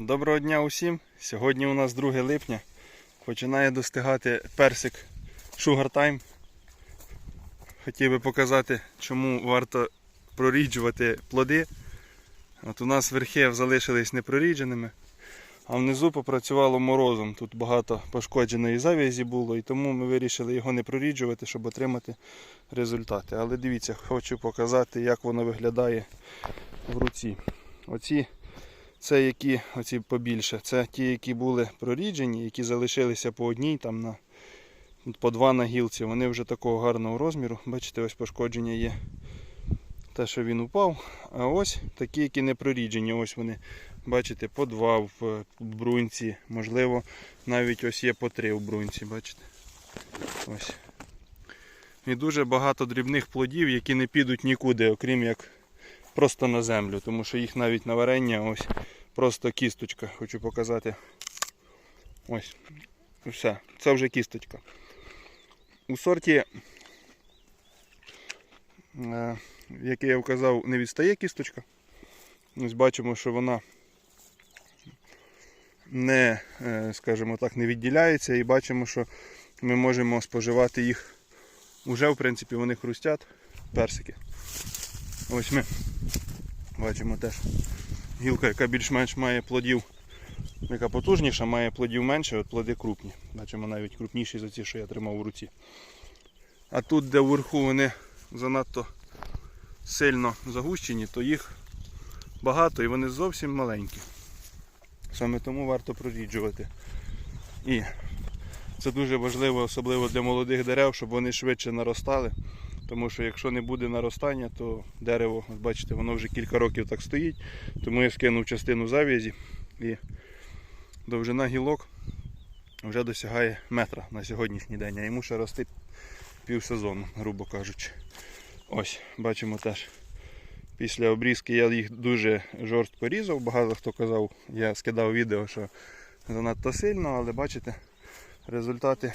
Доброго дня усім! Сьогодні у нас 2 липня. Починає достигати персик Sugar Time. Хотів би показати, чому варто проріджувати плоди. От у нас верхи залишились непрорідженими, а внизу попрацювало морозом. Тут багато пошкодженої завязі було, і тому ми вирішили його не проріджувати, щоб отримати результати. Але дивіться, хочу показати, як воно виглядає в руці. Оці це які оці побільше. Це ті, які були проріджені, які залишилися по одній, там на по два на гілці. Вони вже такого гарного розміру. Бачите, ось пошкодження є. Те, що він упав. А ось такі, які не проріджені. Ось вони, бачите, по два в бруньці. Можливо, навіть ось є по три в бруньці. Бачите? Ось. І дуже багато дрібних плодів, які не підуть нікуди, окрім як просто на землю, тому що їх навіть на варення ось просто кісточка. Хочу показати. Ось. Все, це вже кісточка. У сорті, е, як я вказав, не відстає кісточка. Ось бачимо, що вона не, е, скажімо так, не відділяється і бачимо, що ми можемо споживати їх. Уже, в принципі, вони хрустять, персики. Ось ми бачимо теж гілка, яка більш-менш має плодів, яка потужніша, має плодів менше, от плоди крупні. Бачимо навіть крупніші за ті, що я тримав у руці. А тут, де вверху вони занадто сильно загущені, то їх багато і вони зовсім маленькі. Саме тому варто проріджувати. І це дуже важливо, особливо для молодих дерев, щоб вони швидше наростали. Тому що якщо не буде наростання, то дерево, бачите, воно вже кілька років так стоїть. Тому я скинув частину зав'язі і довжина гілок вже досягає метра на сьогоднішній день, а йому ще рости півсезону, грубо кажучи. Ось, бачимо теж. Після обрізки я їх дуже жорстко різав. Багато хто казав, я скидав відео, що занадто сильно, але бачите, результати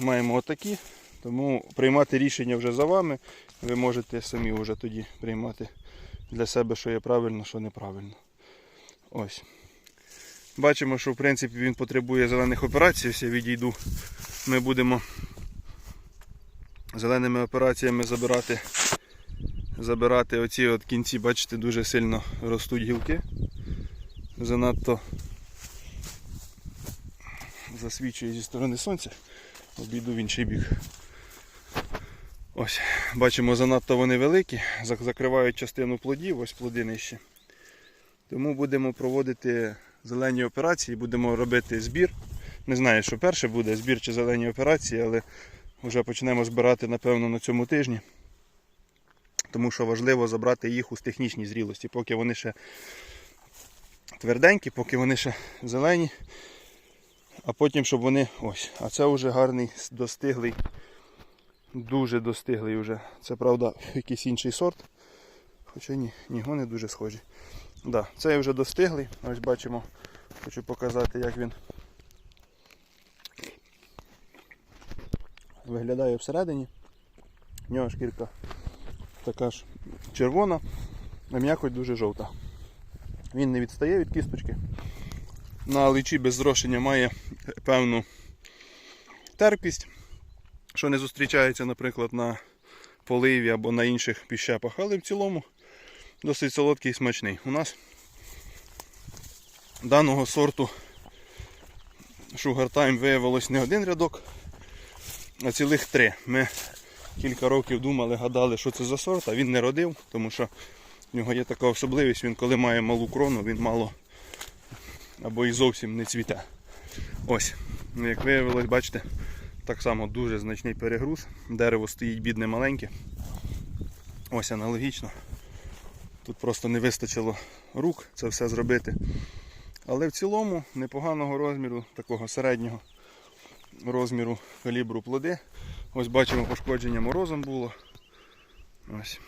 маємо отакі. Тому приймати рішення вже за вами. Ви можете самі вже тоді приймати для себе, що є правильно, що неправильно. Ось. Бачимо, що в принципі він потребує зелених операцій. Ось я відійду. Ми будемо зеленими операціями забирати забирати оці от кінці, бачите, дуже сильно ростуть гілки. Занадто засвічує зі сторони сонця. Обійду в інший бік. Ось, бачимо, занадто вони великі, закривають частину плодів, ось плоди нижче. Тому будемо проводити зелені операції, будемо робити збір. Не знаю, що перше буде, збір чи зелені операції, але вже почнемо збирати, напевно, на цьому тижні. Тому що важливо забрати їх у технічній зрілості, поки вони ще тверденькі, поки вони ще зелені. А потім, щоб вони ось. А це вже гарний достиглий Дуже достиглий вже. Це правда якийсь інший сорт. Хоча ні, ні, вони дуже схожі. Да, це вже достиглий. Ось бачимо, хочу показати, як він виглядає всередині. В нього шкірка така ж червона, а м'якоть дуже жовта. Він не відстає від кісточки. На личі без зрошення має певну терпкість що не зустрічається, наприклад, на поливі або на інших піщепах, але в цілому досить солодкий і смачний. У нас даного сорту Sugar Time виявилось не один рядок, а цілих три. Ми кілька років думали, гадали, що це за сорт, а він не родив, тому що в нього є така особливість, він коли має малу крону, він мало або і зовсім не цвіте. Ось, як виявилось, бачите, так само дуже значний перегруз. Дерево стоїть бідне маленьке. Ось аналогічно. Тут просто не вистачило рук це все зробити. Але в цілому непоганого розміру, такого середнього розміру калібру плоди. Ось бачимо, пошкодження морозом було. Ось.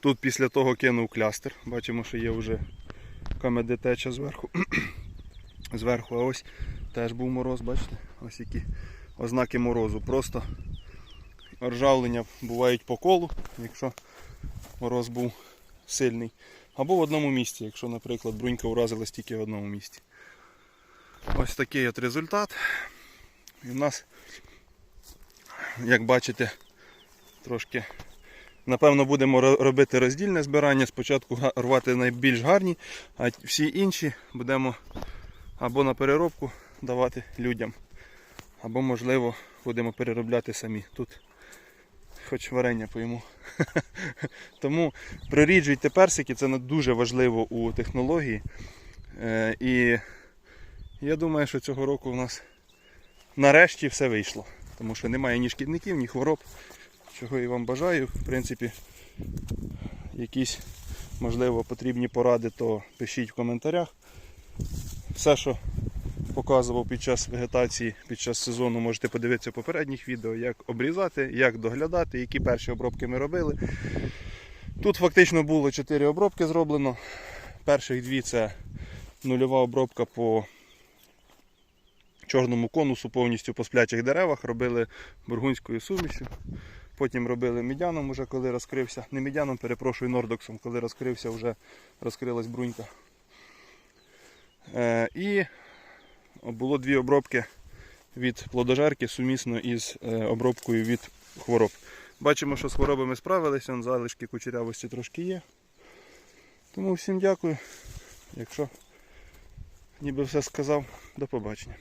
Тут після того кинув клястер. Бачимо, що є вже камеди теча зверху. зверху, а ось теж був мороз, бачите? Ось які ознаки морозу. Просто ржавлення бувають по колу, якщо мороз був сильний. Або в одному місці, якщо, наприклад, брунька уразилась тільки в одному місці. Ось такий от результат. І в нас, як бачите, трошки, напевно, будемо робити роздільне збирання. Спочатку рвати найбільш гарні, а всі інші будемо або на переробку давати людям, або, можливо, будемо переробляти самі. Тут хоч варення поїмо. Тому проріджуйте персики, це дуже важливо у технології. Е, І я думаю, що цього року у нас нарешті все вийшло. Тому що немає ні шкідників, ні хвороб. Чого і вам бажаю. В принципі, якісь, можливо, потрібні поради, то пишіть в коментарях. Все, що показував під час вегетації, під час сезону, можете подивитися попередніх відео, як обрізати, як доглядати, які перші обробки ми робили. Тут фактично було 4 обробки зроблено. Перших дві це нульова обробка по чорному конусу, повністю по сплячих деревах, робили бургунською сумішю. Потім робили мідяном, уже коли розкрився. Не мідяном, перепрошую, нордоксом, коли розкрився, вже розкрилась брунька. Е, і було дві обробки від плодожерки сумісно із е, обробкою від хвороб. Бачимо, що з хворобами справилися, залишки кучерявості трошки є. Тому всім дякую. Якщо ніби все сказав, до побачення.